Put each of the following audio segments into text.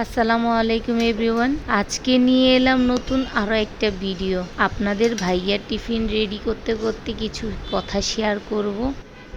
আসসালামু আলাইকুম এভরিওয়ান। আজকে নিয়ে এলাম নতুন আরও একটা ভিডিও। আপনাদের ভাইয়ার টিফিন রেডি করতে করতে কিছু কথা শেয়ার করব।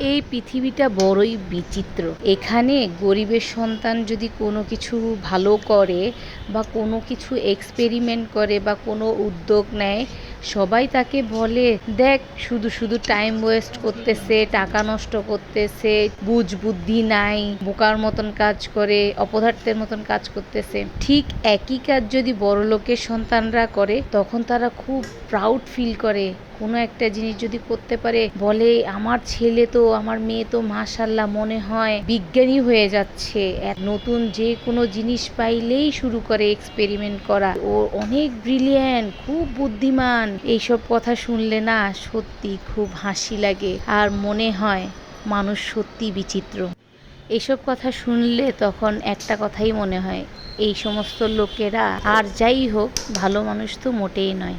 এই পৃথিবীটা বড়ই বিচিত্র। এখানে গরিবের সন্তান যদি কোনো কিছু ভালো করে বা কোনো কিছু এক্সপেরিমেন্ট করে বা কোনো উদ্যোগ নেয়, সবাই তাকে বলে, দেখ, শুধু শুধু টাইম ওয়েস্ট করতেছে, টাকা নষ্ট করতেছে, বুঝ বুদ্ধি নাই, বোকার মতন কাজ করে, অপদার্থের মতন কাজ করতেছে। ঠিক একই কাজ যদি বড় লোকের সন্তানরা করে, তখন তারা খুব প্রাউড ফিল করে। কোনো একটা জিনিস যদি করতে পারে, বলে, আমার ছেলে তো, আমার মেয়ে তো মাশাল্লাহ মনে হয় বিজ্ঞানী হয়ে যাচ্ছে। নতুন যে কোনো জিনিস পাইলেই শুরু করে এক্সপেরিমেন্ট করা। ও অনেক ব্রিলিয়ান্ট খুব বুদ্ধিমান। এইসব কথা শুনলে না সত্যি খুব হাসি লাগে আর মনে হয় মানুষ সত্যি বিচিত্র। এইসব কথা শুনলে তখন একটা কথাই মনে হয়, এই সমস্ত লোকেরা আর যাই হোক, ভালো মানুষ তো মোটেই নয়।